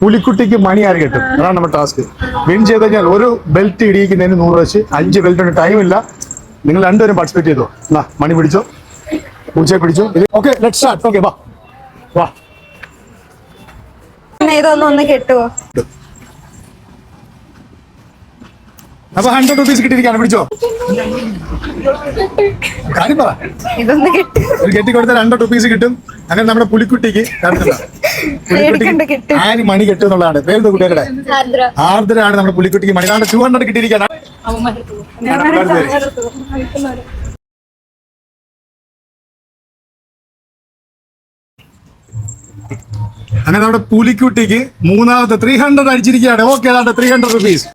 പുലിക്കുട്ടിക്ക് മണി ആര് കിട്ടും? അതാണ് നമ്മുടെ ടാസ്ക് വിൻ ചെയ്ത് കഴിഞ്ഞാൽ ഒരു ബെൽറ്റ് ഇടിയിക്കുന്നതിന് നൂറ് വെച്ച് അഞ്ച് ബെൽറ്റ് ടൈം ഇല്ല. നിങ്ങൾ രണ്ടുപേരും പാർട്ടിസിപ്പേറ്റ് ചെയ്തോ? എന്നാ മണി പിടിച്ചോ? പൂച്ചയെ പിടിച്ചോ? ഓക്കെ ലെറ്റ് സ്റ്റാർട്ട് ഓക്കെ വാ. വാ. ഇതൊന്നും ഒന്ന് കെട്ടുവോ? അപ്പൊ ഹൺഡ്രഡ് റുപ്പീസ് കിട്ടിയിരിക്കാണ് പിടിച്ചോ? കാര്യം പറ. ഇതൊന്ന് കിട്ടി. ഹൺഡ്രഡ് റുപ്പീസ് കിട്ടും. അങ്ങനെ നമ്മുടെ പുലിക്കുട്ടിക്ക് കാണുന്നുണ്ടോ? ആര് മണി കെട്ടും എന്നുള്ളതാണ്. പേരുടെ കുട്ടികളുടെ ആർദ്രാണ് നമ്മുടെ പുലിക്കുട്ടിക്ക് മണി. നാളെ ടു ഹൺഡ്രഡ് കിട്ടിയിരിക്കാണ് അങ്ങനെ നമ്മുടെ പുലിക്കുട്ടിക്ക് മൂന്നാമത്തെ ത്രീ ഹൺഡ്രഡ് അടിച്ചിരിക്കുകയാണ്. ഓക്കെ അതാണ് ത്രീ ഹൺഡ്രഡ് റുപ്പീസ്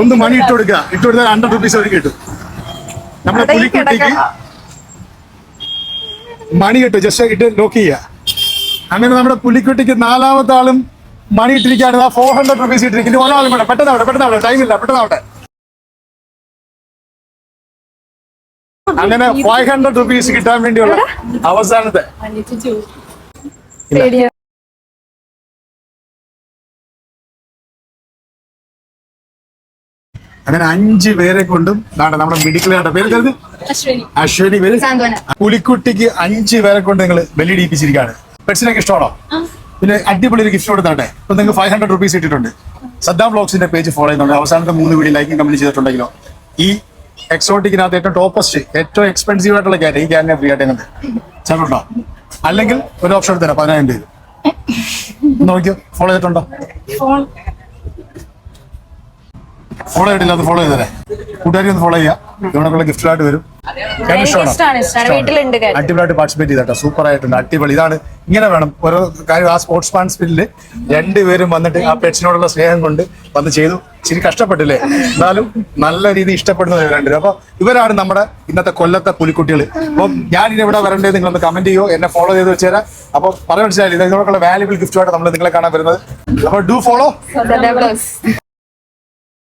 ഒന്ന് മണി ഇട്ട് കൊടുക്കുക ഇട്ട് കൊടുത്താൽ ഹൺഡ്രഡ് റുപ്പീസ് അവർ കിട്ടും. നമ്മുടെ അവിടെ പുലിക്കുട്ടിക്ക് മണി കിട്ടും. ജസ്റ്റ് ഇട്ട് ലോക്ക് ചെയ്യുക അങ്ങനെ നമ്മുടെ പുലിക്കുട്ടിക്ക് നാലാമത്തെ ആളും മണി ഇട്ടിരിക്കുകയാണ്. ആ ഫോർ ഹൺഡ്രഡ് റുപ്പീസ് ഇട്ടിരിക്കുന്നു. ഒരാളും കൂടെ. പെട്ടെന്നാവട്ടെ അവിടെ ടൈം ഇല്ല. പെട്ടെന്നാവട്ടെ അങ്ങനെ ഫൈവ് ഹൺഡ്രഡ് റുപ്പീസ് കിട്ടാൻ വേണ്ടിയുള്ള അവസാനത്തെ. പേടിയോ. അങ്ങനെ അഞ്ച് പേരെ കൊണ്ടും നമ്മുടെ മിഡിക്കൽ പേര് അശ്വനി. പേര്? പുലിക്കുട്ടിക്ക് അഞ്ച് പേരെ കൊണ്ട് നിങ്ങൾ ബലി ബലിയിടിപ്പിച്ചിരിക്കുകയാണ് പെറ്റ്സിനൊക്കെ ഇഷ്ടമാണോ? പിന്നെ അടിപൊളി ഒരു ഗിഫ്റ്റ് കൊടുത്താട്ടെ? ഇപ്പൊ നിങ്ങൾക്ക് ഫൈവ് ഹൺഡ്രഡ് റുപ്പീസ് ഇട്ടിട്ടുണ്ട് സദ്ദാം ബ്ലോഗ്സിന്റെ പേജ് ഫോളോ ചെയ്യുന്നുണ്ട്. അവസാനത്തെ മൂന്ന് വീഡിയോ ലൈക്കും കമന്റ് ചെയ്തിട്ടുണ്ടെങ്കിലോ. ഈ എക്സോട്ടിക്കിനകത്ത് ഏറ്റവും ടോപ്പസ്റ്റ് ഏറ്റവും എക്സ്പെൻസീവ് ആയിട്ടുള്ള ക്യാറ്റ് ഈ ക്യാറ്റിനെ ഫ്രീ ആയിട്ട് ചേർന്നുണ്ടോ അല്ലെങ്കിൽ ഒരു ഓപ്ഷൻ എടുത്തരാം പതിനായിരം രൂപ. നോക്കിയോ ഫോളോ ചെയ്തിട്ടുണ്ടോ? ഫോളോ ചെയ്തിട്ടില്ല അത് ഫോളോ ചെയ്തല്ലേ കൂട്ടുകാരി ഒന്ന് ഫോളോ ചെയ്യാം. ഇവിടെ ഗിഫ്റ്റിലായിട്ട് വരും. അടിപൊളിയായിട്ട് പാർട്ടിസിപ്പേറ്റ് ചെയ്തട്ടോ സൂപ്പർ ആയിട്ടുണ്ട് അടിപൊളി. ഇതാണ് ഇങ്ങനെ വേണം. ഓരോ കാര്യം ആ സ്പോർട്സ് മാൻ സ്പിരിൽ രണ്ടുപേരും വന്നിട്ട് ആ പെറ്റ്സിനോടുള്ള സ്നേഹം കൊണ്ട് വന്ന് ചെയ്തു. ശരി കഷ്ടപ്പെട്ടില്ലേ? എന്നാലും നല്ല രീതി ഇഷ്ടപ്പെടുന്നത് രണ്ടുപേരും. അപ്പൊ ഇവരാണ് നമ്മുടെ ഇന്നത്തെ കൊല്ലത്തെ പുലിക്കുട്ടികൾ അപ്പം ഞാൻ ഇനി ഇവിടെ വരേണ്ടത് നിങ്ങളൊന്ന് കമന്റ് ചെയ്യോ എന്നെ ഫോളോ ചെയ്ത് വെച്ചുതരാം അപ്പൊ പറയാൻ മനസ്സിലായില്ല? ഇതിനോടുള്ള വാല്യുബിൾ ഗിഫ്റ്റുമായിട്ട് നമ്മൾ നിങ്ങളെ കാണാൻ വരുന്നത്. അപ്പൊ ഡു ഫോളോ